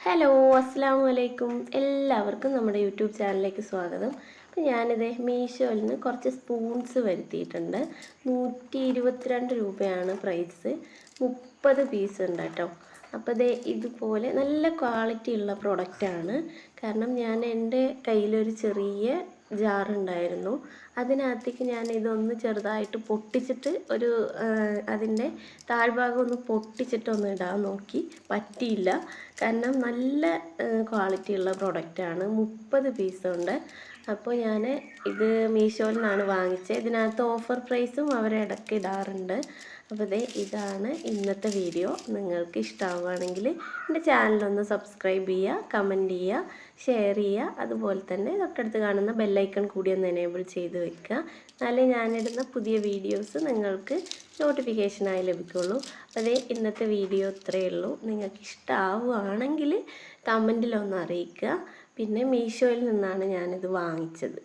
Hello അസ്സാം വലൈക്കും എല്ലാവർക്കും നമ്മുടെ യൂട്യൂബ് ചാനലിലേക്ക് സ്വാഗതം. അപ്പോൾ ഞാനിത് മീഷോയിൽ നിന്ന് കുറച്ച് സ്പൂൺസ് വരുത്തിയിട്ടുണ്ട്. നൂറ്റി ഇരുപത്തിരണ്ട് രൂപയാണ് പ്രൈസ് മുപ്പത് പീസ് ഉണ്ട് കേട്ടോ. അപ്പോൾ ദേ ഇതുപോലെ നല്ല ക്വാളിറ്റി ഉള്ള പ്രൊഡക്റ്റാണ് കാരണം ഞാൻ എന്റെ കയ്യിലൊരു ചെറിയ ജാറുണ്ടായിരുന്നു. അതിനകത്തേക്ക് ഞാൻ ഇതൊന്ന് ചെറുതായിട്ട് പൊട്ടിച്ചിട്ട് ഒരു അതിന്റെ താഴ്ഭാഗം ഒന്ന് പൊട്ടിച്ചിട്ടൊന്ന് ഇടാൻ നോക്കി. പറ്റിയില്ല. കാരണം നല്ല ക്വാളിറ്റി ഉള്ള പ്രൊഡക്റ്റാണ് മുപ്പത് പീസുണ്ട് അപ്പോൾ ഞാൻ ഇത് മീഷോയിൽ നിന്നാണ് വാങ്ങിച്ചത്. ഇതിനകത്ത് ഓഫർ പ്രൈസും അവർ ഇടയ്ക്ക് ഇടാറുണ്ട്. അപ്പോൾ ഇതാണ് ഇന്നത്തെ വീഡിയോ നിങ്ങൾക്ക് ഇഷ്ടമാവുകയാണെങ്കിൽ എന്റെ ചാനലൊന്ന് സബ്സ്ക്രൈബ് ചെയ്യുക കമന്റ് ചെയ്യുക ഷെയർ ചെയ്യുക. അതുപോലെ തന്നെ തൊട്ടടുത്ത് കാണുന്ന ബെല്ലൈക്കൺ കൂടി ഒന്ന് എനേബിൾ ചെയ്ത് വെക്കുക. എന്നാലേ ഞാനിടുന്ന പുതിയ വീഡിയോസ് നിങ്ങൾക്ക് നോട്ടിഫിക്കേഷനായി ലഭിക്കുള്ളൂ. അതേ ഇന്നത്തെ വീഡിയോ ഇത്രയേ ഉള്ളൂ. നിങ്ങൾക്ക് ഇഷ്ടമാവുകയാണെങ്കിൽ കമന്റിലൊന്ന് അറിയിക്കുക. പിന്നെ മീഷോയിൽ നിന്നാണ് ഞാനിത് വാങ്ങിച്ചത്.